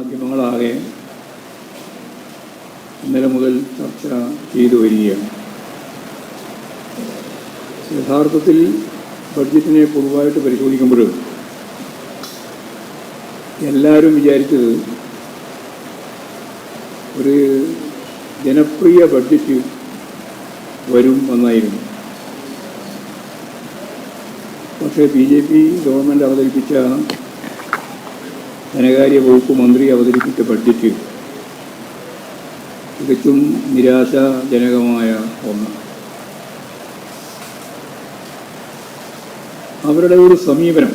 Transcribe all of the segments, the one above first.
മാധ്യമങ്ങളാകെ ഇന്നലെ മുതൽ ചർച്ച ചെയ്തു വരികയാണ്. യഥാർത്ഥത്തിൽ ബഡ്ജറ്റിനെ പൊതുവായിട്ട് പരിശോധിക്കുമ്പോൾ എല്ലാവരും വിചാരിച്ചത് ഒരു ജനപ്രിയ ബഡ്ജറ്റ് വരും എന്നായിരുന്നു. പക്ഷേ ബി ജെ പി ഗവൺമെന്റ് അവതരിപ്പിച്ച ധനകാര്യ വകുപ്പ് മന്ത്രി അവതരിപ്പിച്ച ബഡ്ജറ്റ് തികച്ചും നിരാശാജനകമായ ഒന്ന്. അവരുടെ ഒരു സമീപനം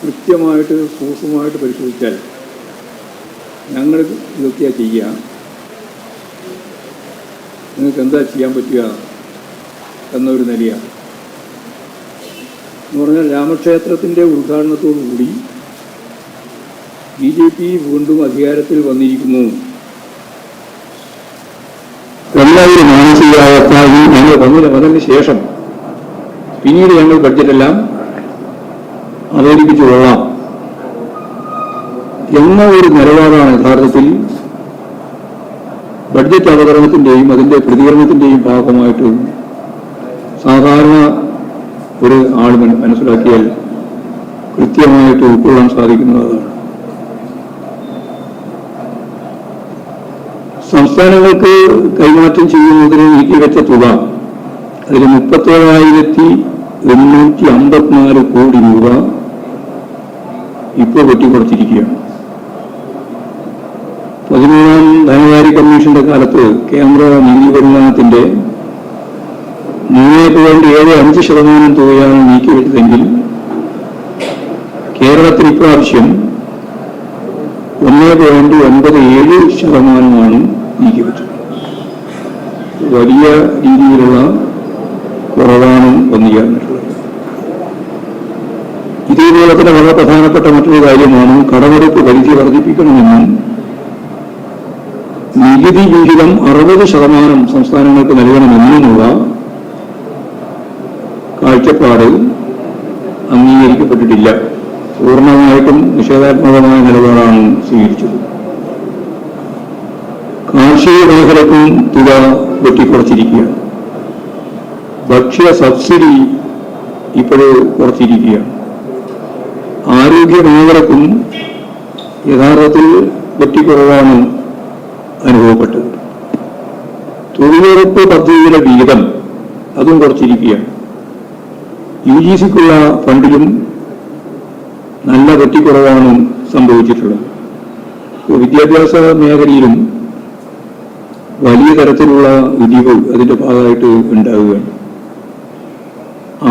കൃത്യമായിട്ട് സൂക്ഷ്മമായിട്ട് പരിശോധിച്ചാൽ ഞങ്ങൾ ഇതൊക്കെയാ ചെയ്യുക നിങ്ങൾക്ക് എന്താ ചെയ്യാൻ പറ്റുക എന്നൊരു നിലയാണ് എന്ന് പറഞ്ഞാൽ രാമക്ഷേത്രത്തിന്റെ ഉദ്ഘാടനത്തോടുകൂടി ബി ജെ പി വീണ്ടും അധികാരത്തിൽ വന്നിരിക്കുന്നു. മാനസികാവസ്ഥായി ഞങ്ങൾ വന്നില്ല വന്നതിന് ശേഷം പിന്നീട് ഞങ്ങൾ ബഡ്ജറ്റെല്ലാം അവതരിപ്പിച്ചു കൊള്ളാം എന്ന ഒരു നിലപാടാണ് യഥാർത്ഥത്തിൽ ബഡ്ജറ്റ് അവതരണത്തിന്റെയും അതിന്റെ പ്രതികരണത്തിന്റെയും ഭാഗമായിട്ട് സാധാരണ ഒരു ആൾ മന- മനസ്സിലാക്കിയാൽ കൃത്യമായിട്ട് ഉൾക്കൊള്ളാൻ സാധിക്കുന്നതാണ്. സംസ്ഥാനങ്ങൾക്ക് കൈമാറ്റം ചെയ്യുന്നതിന് നീക്കിവെച്ച തുക അതിൽ മുപ്പത്തേഴായിരത്തി എണ്ണൂറ്റി അമ്പത്തിനാല് കോടി രൂപ ഇപ്പോൾ വെട്ടിക്കുറച്ചിരിക്കുകയാണ്. പതിമൂന്നാം ധനകാര്യ കമ്മീഷന്റെ കാലത്ത് കേന്ദ്ര നികുതി വരുമാനത്തിന്റെ മൂന്ന് പോയിന്റ് ഏഴ് അഞ്ച് ശതമാനം തുകയാണ് നീക്കിവെച്ചതെങ്കിൽ കേരളത്തിൽ ഇപ്രാവശ്യം ഒന്ന് പോയിന്റ് ഒൻപത് ഏഴ് ശതമാനമാണ് നീക്കിവെച്ചത് വലിയ രീതിയിലുള്ള കുറവാണ് വന്നു ചേർന്നിട്ടുള്ളത് ഇതേപോലെ തന്നെ വളരെ പ്രധാനപ്പെട്ട മറ്റൊരു കാര്യമാണ് കടമെടുപ്പ് പരിധി വർദ്ധിപ്പിക്കണമെന്നും നികുതി വിഹിതം അറുപത് ശതമാനം സംസ്ഥാനങ്ങൾക്ക് നൽകണമെന്നുമുള്ള കാഴ്ചപ്പാട് അംഗീകരിക്കപ്പെട്ടിട്ടില്ല. പൂർണമായിട്ടും നിഷേധാത്മകമായ നിലപാടാണ് സ്വീകരിച്ചത്. കാർഷിക മേഖലക്കും തുക വെട്ടിക്കുറച്ചിരിക്കുകയാണ്. ഭക്ഷ്യ സബ്സിഡി ഇപ്പോൾ കുറച്ചിരിക്കുകയാണ്. ആരോഗ്യ മേഖലക്കും യഥാർത്ഥത്തിൽ വെട്ടിക്കുറവാണ് അനുഭവപ്പെട്ടത്. തൊഴിലുറപ്പ് പദ്ധതിയുടെ വിഹിതം അതും കുറച്ചിരിക്കുകയാണ്. യു ജി സിക്കുള്ള ഫണ്ടിലും നല്ല വെട്ടിക്കുറവാണ് സംഭവിച്ചിട്ടുള്ളത്. വിദ്യാഭ്യാസ മേഖലയിലും വലിയ തരത്തിലുള്ള ഇടിവ് അതിന്റെ ഭാഗമായിട്ട് ഉണ്ടാവുകയാണ്.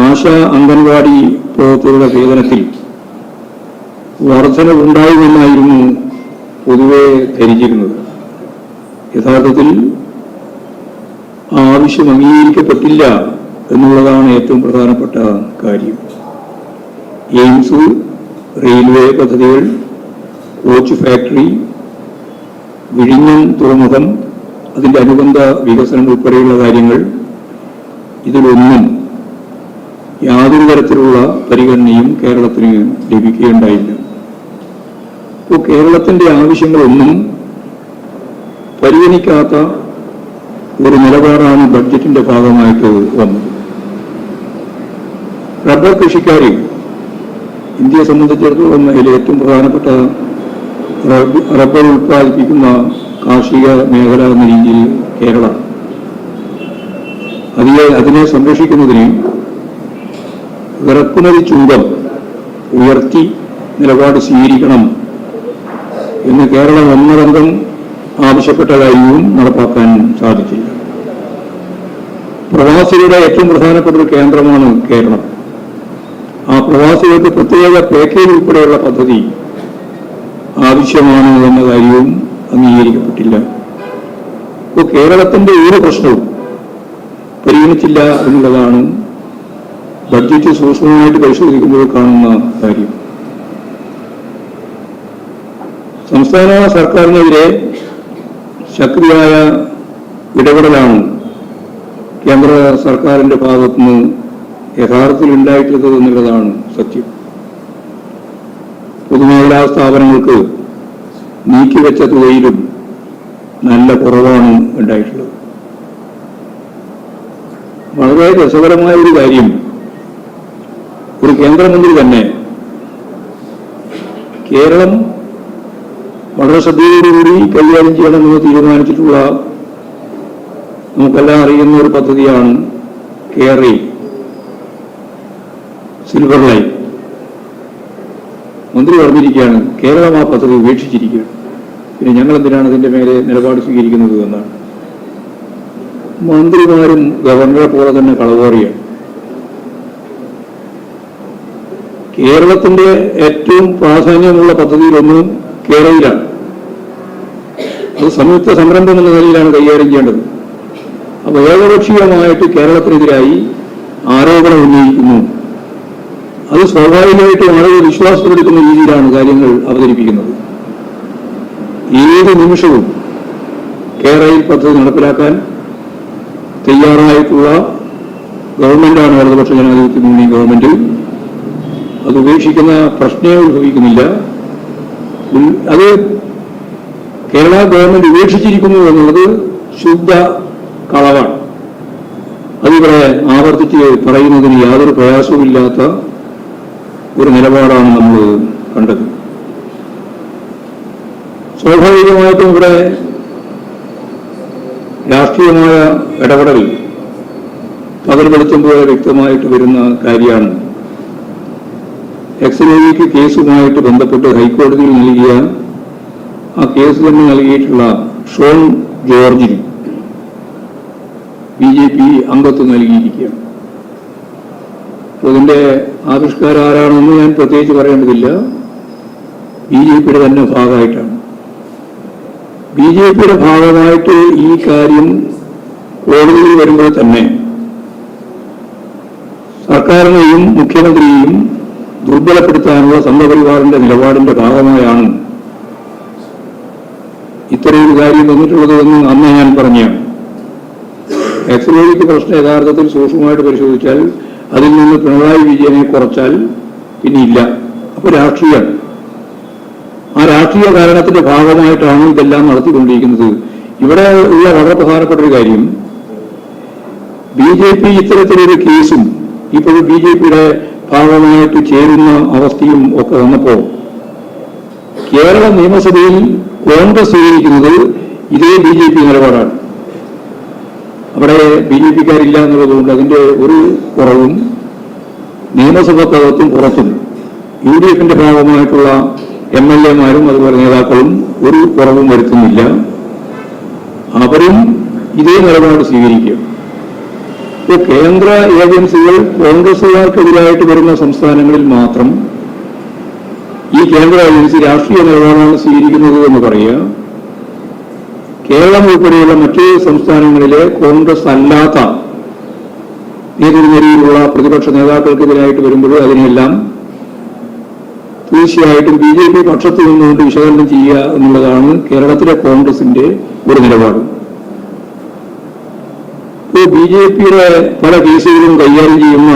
ആശ അംഗൻവാടി പ്രവർത്തകരുടെ വേതനത്തിൽ വർധനവുണ്ടാകുമെന്നായിരുന്നു പൊതുവെ ധരിച്ചിരുന്നത്. യഥാർത്ഥത്തിൽ ആവശ്യം അംഗീകരിക്കപ്പെട്ടില്ല എന്നുള്ളതാണ് ഏറ്റവും പ്രധാനപ്പെട്ട കാര്യം. എയിംസ് റെയിൽവേ പദ്ധതികൾ കോച്ച് ഫാക്ടറി വിഴിഞ്ഞം തുറമുഖം അതിന്റെ അനുബന്ധ വികസനം ഉൾപ്പെടെയുള്ള കാര്യങ്ങൾ ഇതിലൊന്നും യാതൊരു തരത്തിലുള്ള പരിഗണനയും കേരളത്തിന് ലഭിക്കുകയുണ്ടായില്ല. ഇപ്പോൾ കേരളത്തിന്റെ ആവശ്യങ്ങളൊന്നും പരിഗണിക്കാത്ത ഒരു നിലപാടാണ് ബഡ്ജറ്റിന്റെ ഭാഗമായിട്ട് വന്നത്. റബ്ബർ കൃഷിക്കാർ ഇന്ത്യയെ സംബന്ധിച്ചിടത്തോളം അതിൽ ഏറ്റവും പ്രധാനപ്പെട്ട റബ്ബ് റബ്ബർ ഉൽപ്പാദിപ്പിക്കുന്ന കാർഷിക മേഖല എന്ന രീതിയിൽ കേരളം അതിനെ അതിനെ സംരക്ഷിക്കുന്നതിന് ഇറക്കുമതി ചുങ്കം ഉയർത്തി നിലപാട് സ്വീകരിക്കണം എന്ന് കേരളം ഒന്നടങ്കം ആവശ്യപ്പെട്ട കാര്യവും നടപ്പാക്കാൻ സാധിച്ചില്ല. പ്രവാസികളുടെ ഏറ്റവും പ്രധാനപ്പെട്ട ഒരു കേന്ദ്രമാണ് കേരളം. ആ പ്രവാസികൾക്ക് പ്രത്യേക പാക്കേജ് ഉൾപ്പെടെയുള്ള പദ്ധതി ആവശ്യമാണ് എന്ന കാര്യവും അംഗീകരിക്കപ്പെട്ടില്ല. ഇപ്പോൾ കേരളത്തിന്റെ ഒരു പ്രശ്നവും പരിഗണിച്ചില്ല എന്നുള്ളതാണ് ബഡ്ജറ്റ് സൂക്ഷ്മമായിട്ട് പരിശോധിക്കുമ്പോൾ കാണുന്ന കാര്യം. സംസ്ഥാന സർക്കാരിനെതിരെ ശക്തിയായ ഇടപെടലാണ് കേന്ദ്ര സർക്കാരിന്റെ ഭാഗത്തുനിന്ന് യഥാർത്ഥത്തിൽ ഉണ്ടായിട്ടുള്ളത് എന്നുള്ളതാണ് സത്യം. പൊതുമേഖലാ സ്ഥാപനങ്ങൾക്ക് നീക്കിവെച്ച തുകയിലും നല്ല കുറവാണ് ഉണ്ടായിട്ടുള്ളത്. വളരെ രസകരമായ ഒരു കാര്യം ഒരു കേന്ദ്രമന്ത്രി തന്നെ കേരളം വളരെ ശ്രദ്ധയോടുകൂടി കൈകാര്യം ചെയ്യണമെന്ന് തീരുമാനിച്ചിട്ടുള്ള നമുക്കെല്ലാം അറിയുന്ന ഒരു പദ്ധതിയാണ് കേറി സിൽവർ ലൈൻ മന്ത്രി പറഞ്ഞിരിക്കുകയാണ് കേരളം ആ പദ്ധതി ഉപേക്ഷിച്ചിരിക്കുകയാണ്. പിന്നെ ഞങ്ങൾ എന്തിനാണ് അതിന്റെ മേലെ നിലപാട് സ്വീകരിക്കുന്നത് എന്നാണ്. മന്ത്രിമാരും ഗവർണറെ പോലെ തന്നെ കളവേറിയാണ്. കേരളത്തിന്റെ ഏറ്റവും പ്രാധാന്യമുള്ള പദ്ധതിയിലൊന്ന് കേരളയിലാണ് അത് സംയുക്ത സംരംഭം എന്ന നിലയിലാണ് കൈകാര്യം ചെയ്യേണ്ടത്. അപ്പോൾ ഏകപക്ഷീയമായിട്ട് കേരളത്തിനെതിരായി ആരോപണം ഉന്നയിക്കുന്നു. അത് സ്വാഭാവികമായിട്ടും വളരെ വിശ്വാസത്തിലെടുക്കുന്ന രീതിയിലാണ് കാര്യങ്ങൾ അവതരിപ്പിക്കുന്നത്. ഏത് നിമിഷവും കേരളയിൽ പദ്ധതി നടപ്പിലാക്കാൻ തയ്യാറായിട്ടുള്ള ഗവൺമെന്റാണ് ഇടതുപക്ഷ ജനാധിപത്യ മുന്നണി ഗവൺമെന്റ് അത് ഉപേക്ഷിക്കുന്ന പ്രശ്നമേ ഉത്ഭവിക്കുന്നില്ല. അത് കേരള ഗവൺമെന്റ് ഉപേക്ഷിച്ചിരിക്കുന്നു എന്നുള്ളത് ശുദ്ധ കളവാണ്. അതിവിടെ ആവർത്തിച്ച് പറയുന്നതിന് യാതൊരു പ്രയാസവുമില്ലാത്ത ഒരു നിലപാടാണ് നമ്മൾ കണ്ടത്. സ്വാഭാവികമായിട്ടും ഇവിടെ രാഷ്ട്രീയമായ ഇടപെടൽ വെളിച്ചം പോലെ വ്യക്തമായിട്ട് വരുന്ന കാര്യമാണ്. എക്സ് കേസുമായിട്ട് ബന്ധപ്പെട്ട് ഹൈക്കോടതിയിൽ നൽകിയ ആ കേസ് തന്നെ നൽകിയിട്ടുള്ള ഷോൺ ജോർജിന് ബി ജെ പി അംഗത്വം നൽകിയിരിക്കുകയാണ്. ഇതിന്റെ ആവിഷ്കാരം ആരാണെന്ന് ഞാൻ പ്രത്യേകിച്ച് പറയേണ്ടതില്ല. ബി ജെ പിയുടെ തന്നെ ഭാഗമായിട്ടാണ്. ബി ജെ പിയുടെ ഭാഗമായിട്ട് ഈ കാര്യം കോടതിയിൽ വരുമ്പോൾ തന്നെ സർക്കാരിനെയും മുഖ്യമന്ത്രിയെയും ദുർബലപ്പെടുത്താനുള്ള സംഘപരിവാറിന്റെ നിലപാടിന്റെ ഭാഗമായാണ് ഇത്രയൊരു കാര്യം വന്നിട്ടുള്ളത് എന്ന് അന്ന് ഞാൻ പറഞ്ഞാണ് എക്സലോജിക്ക് പ്രശ്നം യഥാർത്ഥത്തിൽ സൂക്ഷ്മമായിട്ട് പരിശോധിച്ചാൽ അതിൽ നിന്ന് പിണറായി വിജയനെ കുറച്ചാൽ പിന്നെ ഇല്ല അപ്പൊ രാഷ്ട്രീയം. ആ രാഷ്ട്രീയ കാരണത്തിന്റെ ഭാഗമായിട്ടാണ് ഇതെല്ലാം നടത്തിക്കൊണ്ടിരിക്കുന്നത്. ഇവിടെ ഉള്ള വളരെ പ്രധാനപ്പെട്ട ഒരു കാര്യം ബി ജെ പി ഇത്തരത്തിലൊരു കേസും ഇപ്പോൾ ബി ജെ പിയുടെ ഭാഗമായിട്ട് ചേരുന്ന അവസ്ഥയും ഒക്കെ വന്നപ്പോൾ കേരള നിയമസഭയിൽ കോൺഗ്രസ് സ്വീകരിക്കുന്നത് ഇതേ ബി ജെ പി നിലപാടാണ്. അവിടെ ബി ജെ പിക്കാരില്ല എന്നുള്ളതുകൊണ്ട് അതിന്റെ ഒരു കുറവും നിയമസഭക്കകത്തും പുറത്തും യു ഡി എഫിന്റെ ഭാഗമായിട്ടുള്ള എം എൽ എമാരും അതുപോലെ നേതാക്കളും ഒരു കുറവും വരുത്തുന്നില്ല. അവരും ഇതേ നിലപാട് സ്വീകരിക്കുക. ഇപ്പോൾ കേന്ദ്ര ഏജൻസികൾ കോൺഗ്രസുകാർക്കെതിരായിട്ട് വരുന്ന സംസ്ഥാനങ്ങളിൽ മാത്രം ഈ കേന്ദ്ര ഏജൻസി രാഷ്ട്രീയ നിലപാടാണ് സ്വീകരിക്കുന്നത് എന്ന് പറയുക. കേരളം ഉൾപ്പെടെയുള്ള മറ്റു സംസ്ഥാനങ്ങളിലെ കോൺഗ്രസ് അല്ലാത്ത നേതൃനിരയിലുള്ള പ്രതിപക്ഷ നേതാക്കൾക്കെതിരായിട്ട് വരുമ്പോൾ അതിനെല്ലാം തീർച്ചയായിട്ടും ബി ജെ പി പക്ഷത്ത് നിന്നുകൊണ്ട് വിശകലനം ചെയ്യുക എന്നുള്ളതാണ് കേരളത്തിലെ കോൺഗ്രസിന്റെ ഒരു നിലപാട്. ഇപ്പോൾ ബി ജെ പിയുടെ പല കേസുകളും കൈകാര്യം ചെയ്യുന്ന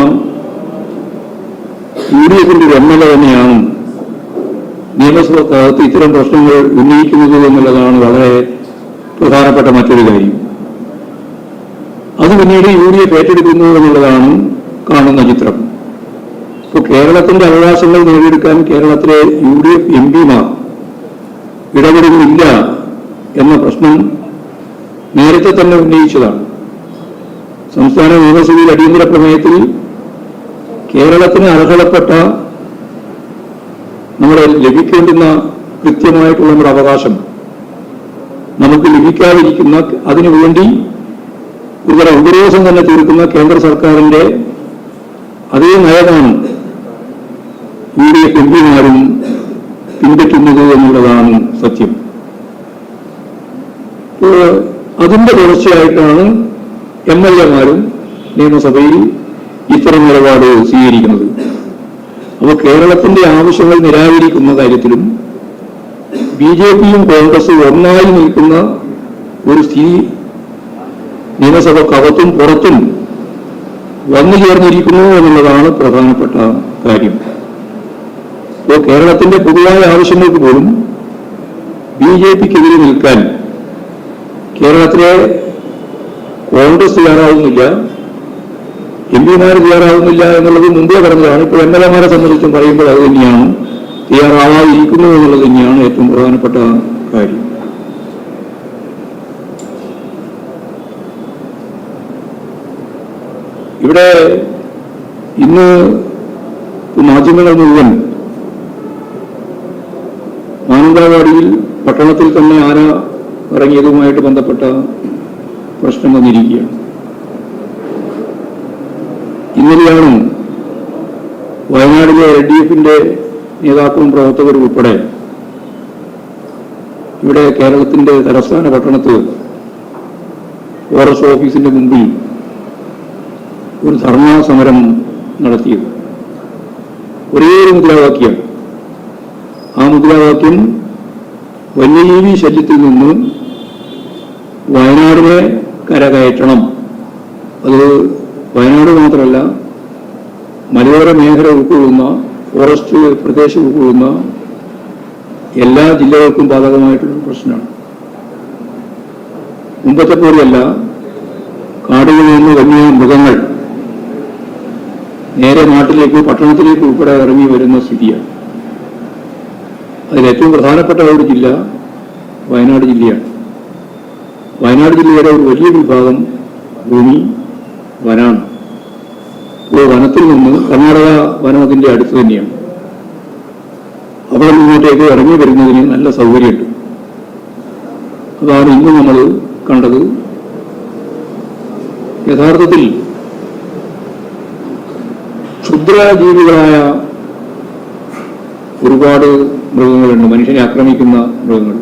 യു ഡി എഫിന്റെ ഒരു എം എൽ എ തന്നെയാണ് നിയമസഭക്കകത്ത് ഇത്തരം പ്രശ്നങ്ങൾ ഉന്നയിക്കുന്നത് എന്നുള്ളതാണ് വളരെ പ്രധാനപ്പെട്ട മറ്റൊരു കാര്യം. അത് പിന്നീട് യു ഡി എഫ് ഏറ്റെടുക്കുന്നു എന്നുള്ളതാണ് കാണുന്ന ചിത്രം. ഇപ്പോൾ കേരളത്തിന്റെ അവകാശങ്ങൾ നേടിയെടുക്കാൻ കേരളത്തിലെ യു ഡി എഫ് എം പിമാർ ഇടപെടുന്നില്ല എന്ന പ്രശ്നം നേരത്തെ തന്നെ ഉന്നയിച്ചതാണ്. സംസ്ഥാന നിയമസഭയിൽ അടിയന്തര പ്രമേയത്തിൽ കേരളത്തിന് അർഹതപ്പെട്ട നമ്മുടെ ലഭിക്കേണ്ടുന്ന കൃത്യമായിട്ടുള്ള നമ്മുടെ അവകാശം. നമുക്ക് ലഭിക്കാതിരിക്കുന്ന അതിനുവേണ്ടി ഇവരുടെ ഉപരോധം തന്നെ തീർക്കുന്ന കേന്ദ്ര സർക്കാരിന്റെ അതേ നയമാണ് എഫ് എംപിമാരും പിൻപറ്റുന്നത് എന്നുള്ളതാണ് സത്യം. അതിന്റെ തുടർച്ചയായിട്ടാണ് എം എൽ എമാരും നിയമസഭയിൽ ഇത്തരം നിലപാട് സ്വീകരിക്കുന്നത്. അപ്പോൾ കേരളത്തിന്റെ ആവശ്യങ്ങൾ നിരാകരിക്കുന്ന കാര്യത്തിലും ബി ജെ പിയും കോൺഗ്രസും ഒന്നായി നിൽക്കുന്ന ഒരു സ്ഥിതി നിയമസഭക്കകത്തും പുറത്തും വന്നു ചേർന്നിരിക്കുന്നു എന്നുള്ളതാണ് പ്രധാനപ്പെട്ട കാര്യം. ഇപ്പോൾ കേരളത്തിന്റെ പൊതുവായ ആവശ്യങ്ങൾക്ക് പോലും ബി ജെ പിക്കെതിരെ നിൽക്കാൻ കേരളത്തിലെ കോൺഗ്രസ് തയ്യാറാവുന്നില്ല എം പിമാർ തയ്യാറാവുന്നില്ല എന്നുള്ളത് മുമ്പേ പറഞ്ഞതാണ്. ഇപ്പോൾ എം എൽ എമാരെ സംബന്ധിച്ചും പറയുമ്പോൾ അത് തന്നെയാണ്. തയ്യാറാവാതിരിക്കുന്നു എന്നുള്ളത് തന്നെയാണ് ഏറ്റവും പ്രധാനപ്പെട്ട കാര്യം. ഇവിടെ ഇന്ന് മാധ്യമങ്ങൾ മുഴുവൻ മാനന്തവാടിയിൽ പട്ടണത്തിൽ തന്നെ ആന ഇറങ്ങിയതുമായിട്ട് ബന്ധപ്പെട്ട പ്രശ്നം വന്നിരിക്കുകയാണ്. ഇന്നലെയാണ് വയനാടിലെ എൽ ഡി എഫിന്റെ നേതാക്കളും പ്രവർത്തകരും ഉൾപ്പെടെ ഇവിടെ കേരളത്തിന്റെ തലസ്ഥാന പട്ടണത്ത് ഫോറസ്റ്റ് ഓഫീസിന്റെ മുമ്പിൽ ഒരു ധർണാ സമരം നടത്തിയത്. ഒരേ ഒരു മുദ്രാവാക്യം. ആ മുദ്രാവാക്യം വന്യജീവി ശല്യത്തിൽ നിന്ന് വയനാടിനെ കരകയറ്റണം. അത് വയനാട് മാത്രമല്ല മലയോര മേഖല ഉൾക്കൊള്ളുന്ന ഫോറസ്റ്റ് പ്രദേശം ഉൾക്കൊള്ളുന്ന എല്ലാ ജില്ലകൾക്കും ബാധകമായിട്ടുള്ള പ്രശ്നമാണ്. മുമ്പത്തെ പോലെയല്ല കാടുകളിൽ നിന്ന് വന്യ മൃഗങ്ങൾ നേരെ നാട്ടിലേക്ക് പട്ടണത്തിലേക്ക് ഉൾപ്പെടെ ഇറങ്ങി വരുന്ന സ്ഥിതിയാണ്. അതിലേറ്റവും പ്രധാനപ്പെട്ട ഒരു ജില്ല വയനാട് ജില്ലയാണ്. വയനാട് ജില്ലയുടെ ഒരു വലിയ വിഭാഗം ഭൂമി വനാണ്. വനത്തിൽ നിന്ന് കർണാടക വനം അതിന്റെ അടുത്ത് തന്നെയാണ്. അവിടെ നിന്നിട്ടേക്ക് ഇറങ്ങി വരുന്നതിന് നല്ല സൗകര്യമുണ്ട്. അതാണ് ഇന്ന് നമ്മൾ കണ്ടത്. യഥാർത്ഥത്തിൽ ക്ഷുദ്രജീവികളായ ഒരുപാട് മൃഗങ്ങളുണ്ട്. മനുഷ്യനെ ആക്രമിക്കുന്ന മൃഗങ്ങൾ.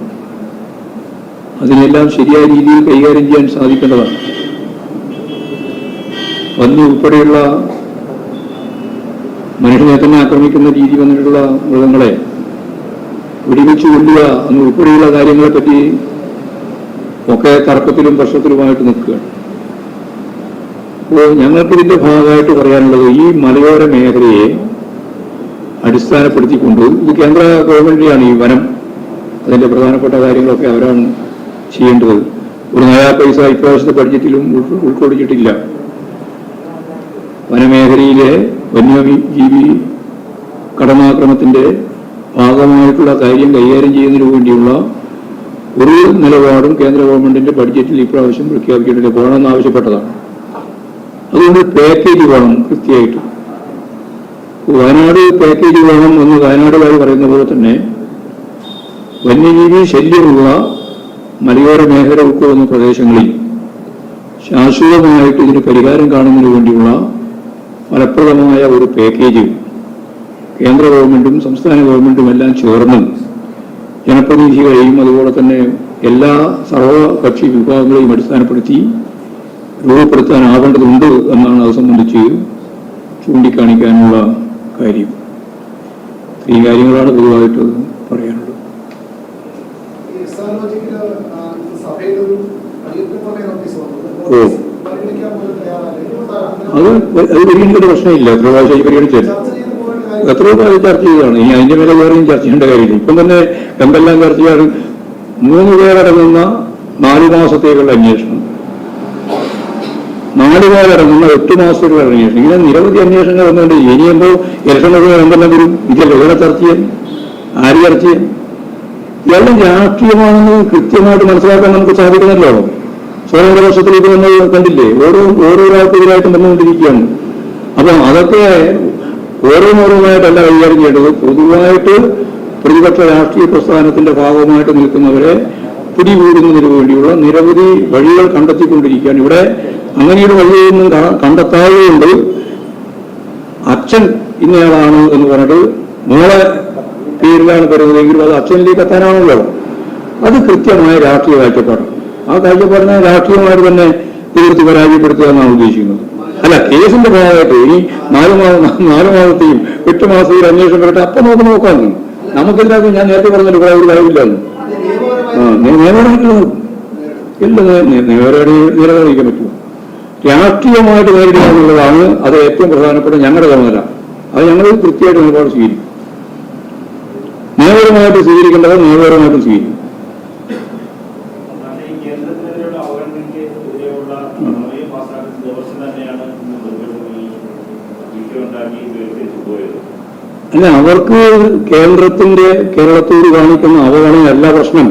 അതിനെല്ലാം ശരിയായ രീതിയിൽ കൈകാര്യം ചെയ്യാൻ സാധിക്കേണ്ടതാണ്. പന്നി ഉൾപ്പെടെയുള്ള മനുഷ്യനെ തന്നെ ആക്രമിക്കുന്ന രീതി വന്നിട്ടുള്ള മൃഗങ്ങളെ വെടിവെച്ച് കൊല്ലുക എന്ന് ഉൾപ്പെടെയുള്ള കാര്യങ്ങളെപ്പറ്റി ഒക്കെ തർക്കത്തിലും പ്രശ്നത്തിലുമായിട്ട് നിൽക്കുക. അപ്പോൾ ഞങ്ങൾക്ക് ഇതിന്റെ ഭാഗമായിട്ട് പറയാനുള്ളത് ഈ മലയോര മേഖലയെ അടിസ്ഥാനപ്പെടുത്തിക്കൊണ്ട് ഇത് കേന്ദ്ര ഗവൺമെന്റിനെയാണ് ഈ വനം. അതിന്റെ പ്രധാനപ്പെട്ട കാര്യങ്ങളൊക്കെ അവരാണ് ചെയ്യേണ്ടത്. ഒരു നയാ പൈസ ഇപ്രാവശ്യത്തെ ബഡ്ജറ്റിലും ഉൾ- ഉൾക്കൊള്ളിച്ചിട്ടില്ല. വനമേഖലയിലെ വന്യജീവി കടമാക്രമത്തിന്റെ ഭാഗമായിട്ടുള്ള കാര്യം കൈകാര്യം ചെയ്യുന്നതിന് വേണ്ടിയുള്ള ഒരു നിലപാടും കേന്ദ്ര ഗവൺമെന്റിന്റെ ബഡ്ജറ്റിൽ ഇപ്രാവശ്യം പ്രഖ്യാപിക്കേണ്ടത് വേണമെന്ന് ആവശ്യപ്പെട്ടതാണ്. അതുകൊണ്ട് പാക്കേജ് വേണം കൃത്യമായിട്ട്. വയനാട് പാക്കേജ് വേണം എന്ന് വയനാടുകാർ പറയുന്ന പോലെ തന്നെ വന്യജീവി ശല്യമുള്ള മലയോര മേഖല ഉൾക്കൊള്ളുന്ന പ്രദേശങ്ങളിൽ ശാശ്വതമായിട്ട് ഇതിന് പരിഹാരം കാണുന്നതിന് വേണ്ടിയുള്ള ഫലപ്രദമായ ഒരു പാക്കേജ് കേന്ദ്ര ഗവൺമെന്റും സംസ്ഥാന ഗവൺമെന്റും എല്ലാം ചേർന്ന് ജനപ്രതിനിധികളെയും അതുപോലെ തന്നെ എല്ലാ സർവകക്ഷി വിഭാഗങ്ങളെയും അടിസ്ഥാനപ്പെടുത്തി രൂപപ്പെടുത്താനാവേണ്ടതുണ്ട് എന്നാണ് അത് സംബന്ധിച്ച് ചൂണ്ടിക്കാണിക്കാനുള്ള കാര്യം. ഈ കാര്യങ്ങളാണ് പൊതുവായിട്ട് പറയാനുള്ളത്. ഓ. അത് അത് പരിഗണിക്കേണ്ട പ്രശ്നമില്ല. എത്ര പ്രാവശ്യം പരിഗണിച്ചാൽ ചർച്ച എത്ര പ്രാവശ്യം ചർച്ച ചെയ്തതാണ്? ഇനി അതിന്റെ മേലെ വേറെയും ചർച്ച ചെയ്യേണ്ട കാര്യമില്ല. ഇപ്പം തന്നെ എന്തെല്ലാം ചർച്ച ചെയ്യാറ് മൂന്ന് പേരടങ്ങുന്ന നാല് മാസത്തേക്കുള്ള അന്വേഷണം. നാല് പേരടങ്ങുന്ന എട്ട് മാസത്തേക്കുള്ള അന്വേഷണം. ഇങ്ങനെ നിരവധി അന്വേഷണങ്ങൾ വന്നുകൊണ്ട് ഇനിയെന്തോ ഇലക്ഷനൊക്കെ എന്തെല്ലാം വരും ഇതിൽ വേറെ ചർച്ച ചെയ്യാൻ ആര് ചർച്ച ചെയ്യാൻ ഇതെല്ലാം രാഷ്ട്രീയമാണെന്ന് കൃത്യമായിട്ട് മനസ്സിലാക്കാൻ നമുക്ക് സാധിക്കുന്നല്ലോ സ്വതന്ത്ര വർഷത്തിൽ ഇത് നമ്മൾ കണ്ടില്ലേ? ഓരോ ഓരോരാൾക്കെതിരായിട്ടും വന്നുകൊണ്ടിരിക്കുകയാണ് അപ്പൊ അതൊക്കെ ഓരോന്നോരോന്നായിട്ടല്ല കൈകാര്യം ചെയ്യേണ്ടത്. പൊതുവായിട്ട് പ്രതിപക്ഷ രാഷ്ട്രീയ പ്രസ്ഥാനത്തിന്റെ ഭാഗമായിട്ട് നിൽക്കുന്നവരെ പിടികൂടുന്നതിന് വേണ്ടിയുള്ള നിരവധി വഴികൾ കണ്ടെത്തിക്കൊണ്ടിരിക്കുകയാണ്. ഇവിടെ അങ്ങനെയൊരു വഴിയൊന്നും കണ്ടെത്താതുകൊണ്ട് അച്ഛൻ ഇന്നയാളാണ് എന്ന് പറഞ്ഞിട്ട് മോളെ പേരിലാണ് കരുതുന്നതെങ്കിലും അത് അച്ഛനിലേക്ക് എത്താനാണല്ലോ. അത് കൃത്യമായ രാഷ്ട്രീയ കാഴ്ചപ്പാട് ആ കാഴ്ചപ്പാടിനെ രാഷ്ട്രീയമായിട്ട് തന്നെ തീർത്ത് പരാജയപ്പെടുത്തുക എന്നാണ് ഉദ്ദേശിക്കുന്നത്. അല്ല കേസിന്റെ ഭാഗമായിട്ട് ഇനി നാല് മാസം നാല് മാസത്തെയും എട്ട് മാസത്തെയും അന്വേഷണം വരട്ടെ. അപ്പൊ നമുക്ക് നോക്കാം നമുക്കെതിരാക്കും ഞാൻ നേരത്തെ പറഞ്ഞല്ലോ ഇവിടെ ഒരു കാര്യമില്ലെന്ന് നിയമപരമായിട്ടുള്ളത് ഇല്ല നിയമപരമായിട്ട് നിലനിൽക്കാൻ പറ്റുമോ? രാഷ്ട്രീയമായിട്ട് നേരിടുക എന്നുള്ളതാണ് അത് ഏറ്റവും പ്രധാനപ്പെട്ട ഞങ്ങളുടെ ചുമതല അത് ഞങ്ങൾ കൃത്യമായിട്ട് നിലപാട് സ്വീകരിക്കും. നിയമപരമായിട്ട് സ്വീകരിക്കേണ്ടത് നിയമപരമായിട്ടും സ്വീകരിക്കും പക്ഷേ ഈ കേന്ദ്രത്തിനെതിരെയുള്ള അവഗണനയ്ക്ക് എതിരെയുള്ള പ്രമേയം പാസ്സാക്കുന്ന ദിവസം തന്നെയാണ് ഇന്ന് പ്രതിപക്ഷം ഈ വിഷയമുണ്ടാക്കി തിരിച്ചു പോയത് അല്ല അവർക്ക് കേന്ദ്രത്തിന്റെ കേരളത്തോട് കാണിക്കുന്ന അവഗണനയല്ല പ്രശ്നം.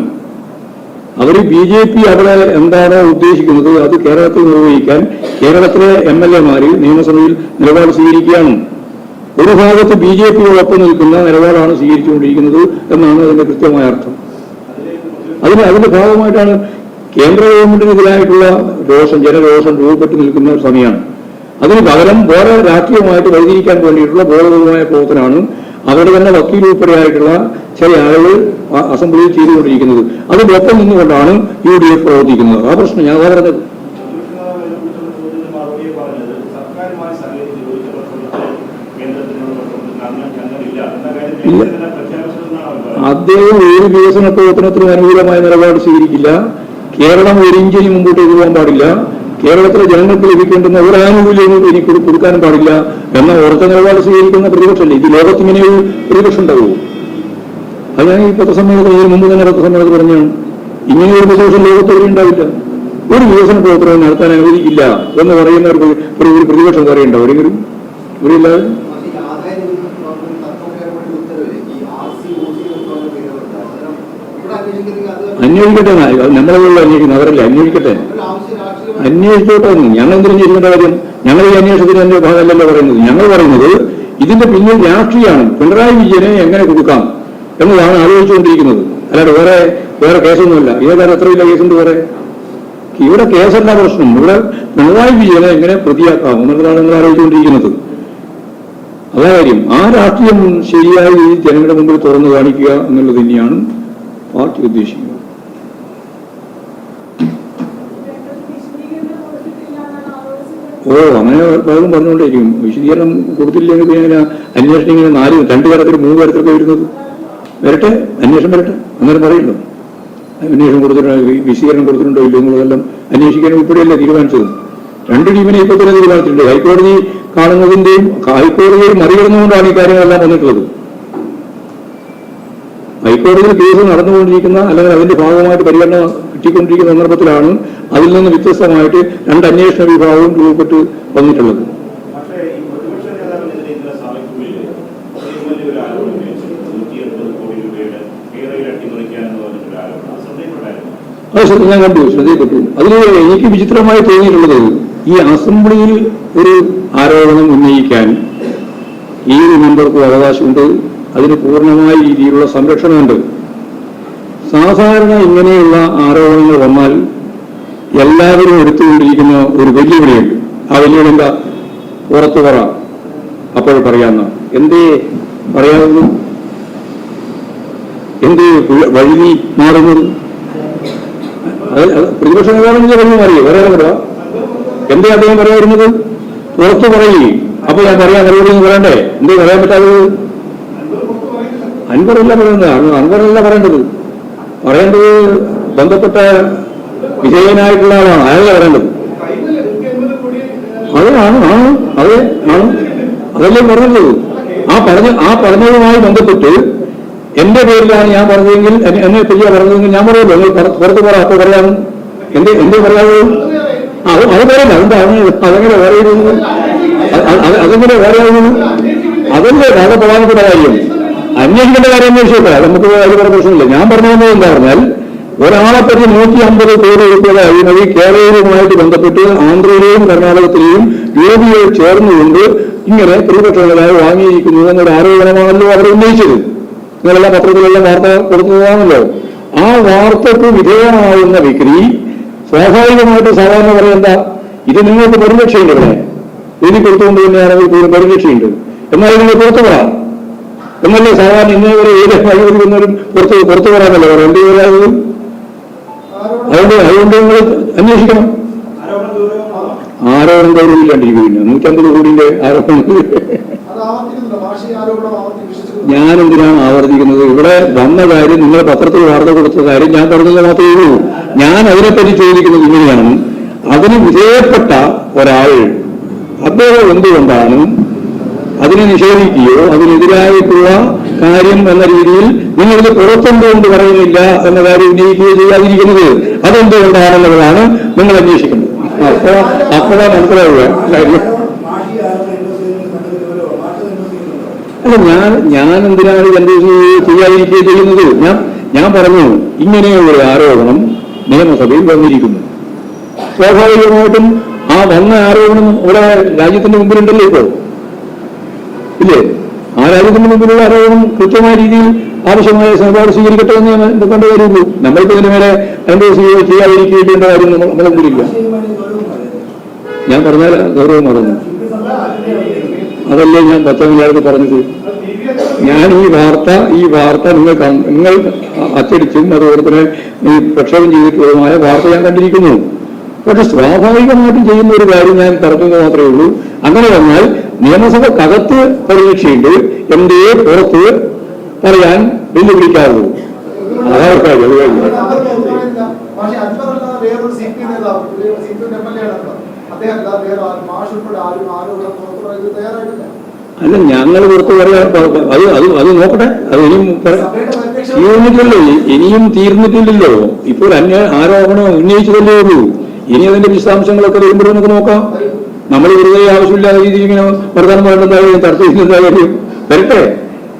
അവർ ബി ജെ പി അവിടെ എന്താണോ ഉദ്ദേശിക്കുന്നത്? അത് കേരളത്തിൽ നിർവഹിക്കാൻ കേരളത്തിലെ എം എൽ എമാരിൽ നിയമസഭയിൽ നിലപാട് സ്വീകരിക്കുകയാണ്. ഒരു ഭാഗത്ത് ബി ജെ പിയോടൊപ്പം നിൽക്കുന്ന നിലപാടാണ് സ്വീകരിച്ചുകൊണ്ടിരിക്കുന്നത് എന്നാണ് അതിന്റെ കൃത്യമായ അർത്ഥം. അതിന് അതിന്റെ ഭാഗമായിട്ടാണ് കേന്ദ്ര ഗവൺമെന്റിനെതിരായിട്ടുള്ള രോഷം ജനരോഷം രൂപപ്പെട്ടു നിൽക്കുന്ന ഒരു സമയമാണ്. അതിന് പകരം വേറെ രാഷ്ട്രീയമായിട്ട് വൈദിരിക്കാൻ വേണ്ടിയിട്ടുള്ള ബോധപൂർവമായ പ്രവർത്തനമാണ് അവരുടെ തന്നെ വക്കീൽ ഉൾപ്പെടെയായിട്ടുള്ള ചില ആളുകൾ അസംബ്ലിയിൽ ചെയ്തുകൊണ്ടിരിക്കുന്നത്. അതിനൊപ്പം നിന്നുകൊണ്ടാണ് യു ഡി എഫ് പ്രവർത്തിക്കുന്നത്. ആ പ്രശ്നം. ഞാൻ പറഞ്ഞത്. ഇല്ല. അദ്ദേഹം ഒരു വികസന പ്രവർത്തനത്തിനും അനുകൂലമായ നിലപാട് സ്വീകരിക്കില്ല. കേരളം ഒരു ഇഞ്ചിന് മുമ്പോട്ടേക്ക് പാടില്ല. കേരളത്തിലെ ജനങ്ങൾക്ക് ലഭിക്കേണ്ടുന്ന ഒരു ആനുകൂല്യവും ഇനി കൊടു- കൊടുക്കാനും പാടില്ല എന്ന ഉറച്ച നിലപാട് സ്വീകരിക്കുന്ന പ്രതിപക്ഷമല്ലേ? ഇത് ലോകത്തിങ്ങനെ ഒരു പ്രതിപക്ഷം ഉണ്ടാവുമോ? അത് ഞാൻ ഈ പത്രസമ്മേളനത്തിൽ ഇതിന് മുമ്പ് തന്നെ പത്രസമ്മേളനത്തിൽ പറഞ്ഞാണ് ഇങ്ങനെ ഒരു പ്രതിപക്ഷം ലോകത്ത് ഒരു ഉണ്ടാവില്ല. ഒരു വികസന പ്രവർത്തനവും നടത്താൻ അനുവദിക്കില്ല എന്ന് പറയുന്ന ഒരു പ്രതിപക്ഷം ഒരു ഒരു അന്വേഷിക്കട്ടെ നമ്മളെ അത് അവരല്ലേ? അന്വേഷിക്കട്ടെ. അന്വേഷിച്ചോട്ടെ ഞങ്ങൾ ചെയ്യേണ്ട കാര്യം? ഞങ്ങൾ ഈ അന്വേഷണത്തിന് എന്റെ ഭാഗമല്ലല്ലോ പറയുന്നത്. ഞങ്ങൾ പറയുന്നത് ഇതിന്റെ പിന്നിൽ രാഷ്ട്രീയമാണ്. പിണറായി വിജയനെ എങ്ങനെ കൊടുക്കാം എന്നതാണ് ആലോചിച്ചുകൊണ്ടിരിക്കുന്നത്. അല്ലാതെ വേറെ വേറെ കേസൊന്നുമല്ല. ഏതാണ് എത്ര വലിയ കേസുണ്ട് വേറെ? ഇവിടെ കേസല്ല പ്രശ്നം. ഇവിടെ പിണറായി വിജയനെ എങ്ങനെ പ്രതിയാക്കാം എന്നുള്ളതാണ് നിങ്ങൾ ആലോചിച്ചുകൊണ്ടിരിക്കുന്നത്. അതേ കാര്യം. ആ രാഷ്ട്രീയം ശരിയായി ഈ ജനങ്ങളുടെ മുമ്പിൽ തുറന്നു കാണിക്കുക എന്നുള്ളത് തന്നെയാണ് പാർട്ടി ഉദ്ദേശിക്കുന്നത്. ഓ അങ്ങനെ പലതും പറഞ്ഞുകൊണ്ടേയിരിക്കും. വിശദീകരണം കൊടുത്തില്ലെങ്കിൽ പിന്നെ അന്വേഷണം ഇങ്ങനെ നാല് രണ്ട് തരത്തിൽ മൂന്ന് തരത്തിലൊക്കെ വരുന്നത്. വരട്ടെ അന്വേഷണം വരട്ടെ. അങ്ങനെ പറയല്ലോ. അന്വേഷണം കൊടുത്തിട്ടുണ്ടോ വിശദീകരണം കൊടുത്തിട്ടുണ്ടോ ഇല്ലയോ എന്നുള്ളതെല്ലാം അന്വേഷിക്കാൻ ഉൾപ്പെടെയല്ലേ തീരുമാനിച്ചത്. രണ്ട് ടീമിനെ ഇപ്പോൾ തന്നെ തീരുമാനിച്ചിട്ടുണ്ട്. ഹൈക്കോടതി കാണുന്നതിന്റെയും ഹൈക്കോടതിയെ മറികടന്നുകൊണ്ടാണ് ഈ കാര്യങ്ങളെല്ലാം വന്നിട്ടുള്ളത്. ഹൈക്കോടതിയിൽ കേസ് നടന്നുകൊണ്ടിരിക്കുന്ന അല്ലെങ്കിൽ അതിന്റെ ഭാഗമായിട്ട് പരിഗണന കിട്ടിക്കൊണ്ടിരിക്കുന്ന സന്ദർഭത്തിലാണ് അതിൽ നിന്ന് വ്യത്യസ്തമായിട്ട് രണ്ട് അന്വേഷണ വിഭാഗവും രൂപപ്പെട്ട് വന്നിട്ടുള്ളത്. അത് ഞാൻ കണ്ടു ശ്രദ്ധയിൽപ്പെട്ടു. അതിൽ എനിക്ക് വിചിത്രമായി തോന്നിയിട്ടുള്ളത് ഈ അസംബ്ലിയിൽ ഒരു ആരോപണം ഉന്നയിക്കാൻ ഈ ഒരു മെമ്പർക്കും അവകാശമുണ്ട് അതിന് പൂർണമായ രീതിയിലുള്ള സംരക്ഷണമുണ്ട്. സാധാരണ ഇങ്ങനെയുള്ള ആരോപണങ്ങൾ വന്നാൽ എല്ലാവരും എടുത്തുകൊണ്ടിരിക്കുന്ന ഒരു വെല്ലുവിളിയുണ്ട്. ആ വെല്ലുവിളി എന്താ പുറത്തു പറ. അപ്പോൾ പറയാമെന്ന. എന്തേ പറയാവുന്നു എന്തേ വഴി മാറുന്നത്? പ്രതിപക്ഷ നേതാവിന്റെ വഴി മാറിയോ വേറെ പറയാ? എന്തേ അദ്ദേഹം പറയാതിരുന്നത്? പുറത്തു പറയുകയും അപ്പൊ ഞാൻ പറയാൻ അറിയില്ലെന്ന് പറയണ്ടേ? എന്തേ പറയാൻ പറ്റാത്തത്? അൻവറല്ല പറയുന്നത് അൻപറല്ല പറയേണ്ടത്. പറയേണ്ടത് ബന്ധപ്പെട്ട വിജയനായിട്ടുള്ള ആളാണ്. അയാളെ പറയേണ്ടത്? അതെ ആണ് ആണ് അതെ ആണ്. അതല്ലേ പറഞ്ഞത്? ആ പറഞ്ഞ ആ പറഞ്ഞതുമായി ബന്ധപ്പെട്ട് എന്റെ പേരിലാണ് ഞാൻ പറഞ്ഞതെങ്കിൽ എന്നെ- പറ്റിയാ പറഞ്ഞതെങ്കിൽ ഞാൻ പറയുമല്ലോ നിങ്ങൾ പുറ- പുറത്ത് പറ അപ്പൊ പറയാമോ എന്റെ എന്റെ പറയാമോ അത് അത് പറയില്ല അതെന്താണ് അതെങ്ങനെ വേറെ അത് അത് അതെങ്ങനെ വേറെ അതല്ലേ വളരെ പ്രധാനപ്പെട്ട കാര്യം. അന്വേഷിക്കേണ്ട കാര്യം അന്വേഷിക്കട്ടെ നമുക്ക് വേറെ പ്രശ്നമില്ല. ഞാൻ പറഞ്ഞത് എന്താ പറഞ്ഞാൽ ഒരാളെ പറ്റി നൂറ്റി അമ്പത് കോടി രൂപയുടെ അഴിമതി കേരളവുമായിട്ട് ബന്ധപ്പെട്ട് ആന്ധ്രയിലെയും കർണാടകത്തിലെയും യോഗിയെ ചേർന്നുകൊണ്ട് ഇങ്ങനെ പ്രതിപക്ഷങ്ങളായി വാങ്ങിയിരിക്കുന്നത് വാങ്ങിയിരിക്കുന്നു എന്നൊരു ആരോപണമാണല്ലോ അവർ ഉന്നയിച്ചത്. നിങ്ങളെല്ലാം പത്രത്തിലെല്ലാം വാർത്ത കൊടുക്കുന്നതാണല്ലോ. ആ വാർത്തക്ക് വിധേയമാവുന്ന വിക്രി സ്വാഭാവികമായിട്ട് സാധാരണ പറയേണ്ട ഇത് നിങ്ങൾക്ക് പരിരക്ഷയുണ്ട് ഇവിടെ. എഴുതി കൊടുത്തുകൊണ്ട് തന്നെയാണെങ്കിൽ പോലും പരിരക്ഷയുണ്ട്. എന്നാൽ നിങ്ങൾ പുറത്തു എന്നല്ലേ സാധാരണ ഇന്നേവരെ ഏത് അഴിമതി വന്നാലും പുറത്ത് പുറത്തു പറയാനല്ലോ പറയാം എന്ത് ആരോപണം അതുകൊണ്ട് അതുകൊണ്ട് നിങ്ങൾ അന്വേഷിക്കണം. ആരോപണം ഗൗരവില്ലാണ്ടിരിക്കുന്നു നൂറ്റമ്പത് കോടിന്റെ ആരോപണം. എന്തിനാണ് ആവർത്തിക്കുന്നത്? ഇവിടെ വന്ന കാര്യം നിങ്ങൾ പത്രത്തിൽ വാർത്ത കൊടുത്ത കാര്യം ഞാൻ പറഞ്ഞത് മാത്രമേ ഉള്ളൂ. ഞാൻ അതിനെപ്പറ്റി ചോദിക്കുന്നത് ഇങ്ങനെയാണ്. അതിന് വിധേയപ്പെട്ട ഒരാൾ അദ്ദേഹം എന്തുകൊണ്ടാണ് അതിനെ നിഷേധിക്കുകയോ അതിനെതിരായിട്ടുള്ള കാര്യം എന്ന രീതിയിൽ നിങ്ങളിത് പുറത്തെന്തുകൊണ്ട് പറയുന്നില്ല എന്ന കാര്യം ഉന്നയിക്കുകയോ ചെയ്യാതിരിക്കുന്നത് അതെന്തുകൊണ്ടാണെന്നുള്ളതാണ് നിങ്ങൾ അന്വേഷിക്കുന്നത്. അപ്പോൾ അപ്പോഴാ മനസ്സിലാവുക. അല്ല ഞാൻ ഞാൻ എന്തിനാണ് എന്റെ ചെയ്യാതിരിക്കുകയോ ചെയ്യുന്നത്? ഞാൻ ഞാൻ പറഞ്ഞു ഇങ്ങനെ ഒരു ആരോപണം നിയമസഭയിൽ വന്നിരിക്കുന്നു. സ്വാഭാവികമായിട്ടും ആ വന്ന ആരോപണം ഇവിടെ രാജ്യത്തിന്റെ മുമ്പിലുണ്ടല്ലോ ഇപ്പോൾ. ഇല്ലേ? ആ രാജ്യത്തിന്റെ മുമ്പിലുള്ള ആരോപണം കൃത്യമായ രീതിയിൽ ആവശ്യമായ നിലപാട് സ്വീകരിക്കട്ടെ എന്ന് ഞാൻ കണ്ട കാര്യമുള്ളൂ നമ്മൾക്ക് ഇതിന് മേലെ എന്റെ ചെയ്യാതിരിക്കേണ്ട കാര്യം നമ്മൾ നമ്മുടെ ഞാൻ പറഞ്ഞാൽ ഗൗരവം പറഞ്ഞു അതല്ലേ ഞാൻ പത്തമില്ലാതെ പറഞ്ഞത്? ഞാൻ ഈ വാർത്ത ഈ വാർത്ത നിങ്ങൾ നിങ്ങൾ അച്ചടിച്ചും അതുപോലെ തന്നെ ഈ പ്രക്ഷേപം ചെയ്തിട്ടുള്ളതുമായ വാർത്ത ഞാൻ കണ്ടിരിക്കുന്നു. പക്ഷെ സ്വാഭാവികമായിട്ടും ചെയ്യുന്ന ഒരു കാര്യം ഞാൻ പറഞ്ഞത് മാത്രമേ ഉള്ളൂ. അങ്ങനെ വന്നാൽ നിയമസഭക്കകത്ത് പരീക്ഷയുണ്ട് പറയാൻ അതാണ് എം ഡി എ പുറത്ത് അദ്ദേഹം ബില്ല് പുറത്തു അല്ല ഞങ്ങൾ പുറത്ത് പറയാൻ അത് അത് അത് നോക്കട്ടെ. അത് ഇനിയും തീർന്നിട്ടില്ലേ ഇനിയും തീർന്നിട്ടില്ലല്ലോ. ഇപ്പോൾ അന്യ ആരോപണം ഉന്നയിച്ചതല്ലേ ഉള്ളൂ. ഇനി അതിന്റെ വിശദാംശങ്ങളൊക്കെ വരുമ്പോഴേ നമുക്ക് നോക്കാം. നമ്മൾ വെറുതെ ആവശ്യമില്ലാത്ത രീതിയിൽ ഇങ്ങനെ വർത്തമാനം വേണ്ടെന്ന കാര്യം ചർച്ച ചെയ്യുന്ന കാര്യം വരട്ടെ?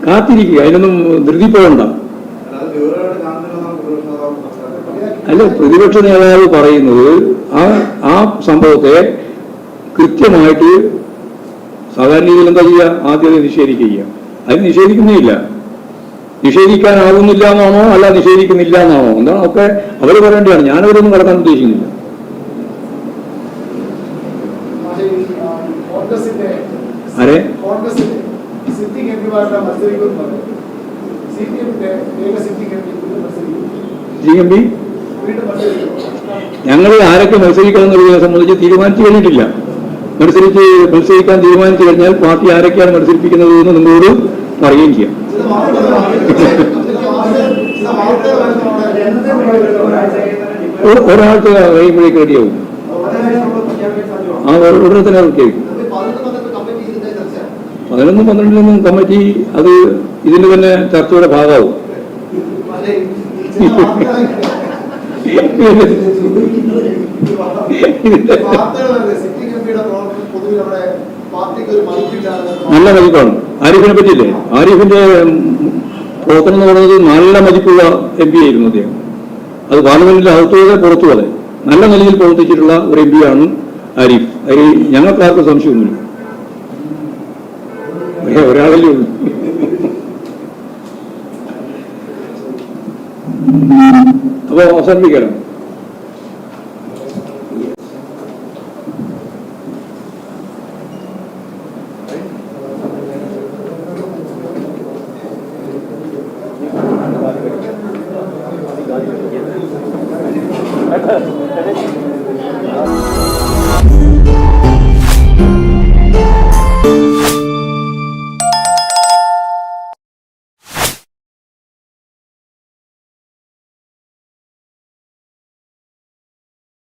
കാത്തിരിക്കുക. അതിനൊന്നും ധൃതി അല്ല പ്രതിപക്ഷ നേതാവ് പറയുന്നത് ആ ആ സംഭവത്തെ കൃത്യമായിട്ട് സാധാരണ രീതിയിൽ എന്താ ചെയ്യുക? ആദ്യം നിഷേധിക്കുക. അത് നിഷേധിക്കുന്നില്ല. നിഷേധിക്കാനാവുന്നില്ല എന്നാണോ? അല്ല നിഷേധിക്കുന്നില്ല എന്നാണോ? എന്താണ് ഒക്കെ അവർ പറയേണ്ടതാണ്. ഞാനവരൊന്നും കടക്കാൻ ഉദ്ദേശിക്കുന്നില്ല പക്ഷേ ഈ, ആ, കോൺഗ്രസിന്റെ ആരെ? കോൺഗ്രസിന്റെ സിറ്റിംഗ് എം പിമാരുടെ മത്സരിക്കുന്നു സി പി എമ്മിന്റെ ഏക സിറ്റിംഗ് എം പി വീണ്ടും മത്സരിക്കും. G M P? ഞങ്ങൾ ആരൊക്കെ മത്സരിക്കണം എന്നുള്ളതിനെ സംബന്ധിച്ച് തീരുമാനിച്ചു കഴിഞ്ഞിട്ടില്ല. മത്സരിച്ച് മത്സരിക്കാൻ തീരുമാനിച്ചു കഴിഞ്ഞാൽ പാർട്ടി ആരൊക്കെയാണ് മത്സരിപ്പിക്കുന്നത് എന്ന് നിങ്ങളോട് പറയുകയും ചെയ്യാം. ഒരാൾക്ക് കഴിയുമ്പോഴേക്ക് റെഡിയാവും. ആ ഉടനെ തന്നെ പ്രഖ്യാപിക്കും പതിനൊന്ന് പന്ത്രണ്ട് കമ്മിറ്റി ഇതിന്റെ ചർച്ച പതിനൊന്ന് പന്ത്രണ്ടിലൊന്നും കമ്മിറ്റി അത് ഇതിന് തന്നെ ചർച്ചയുടെ ഭാഗമാവും. നല്ല മതിപ്പാണ് ആരിഫിനെ പറ്റിയില്ലേ? ആരിഫിന്റെ പ്രവർത്തനം എന്ന് പറയുന്നത് നല്ല മതിപ്പുള്ള എം പി ആയിരുന്നു അദ്ദേഹം. അത് പാർലമെന്റിന്റെ അകത്തുപോലെ പുറത്തുപോലെ നല്ല നിലയിൽ പ്രവർത്തിച്ചിട്ടുള്ള ഒരു എം ആണ് ആരിഫ്. അതിൽ ഞങ്ങൾക്കാർക്കും സംശയമൊന്നുമില്ല. പക്ഷേ ഒരാളല്ലേ ഉള്ളൂ അപ്പൊ അവസാനിപ്പിക്കണം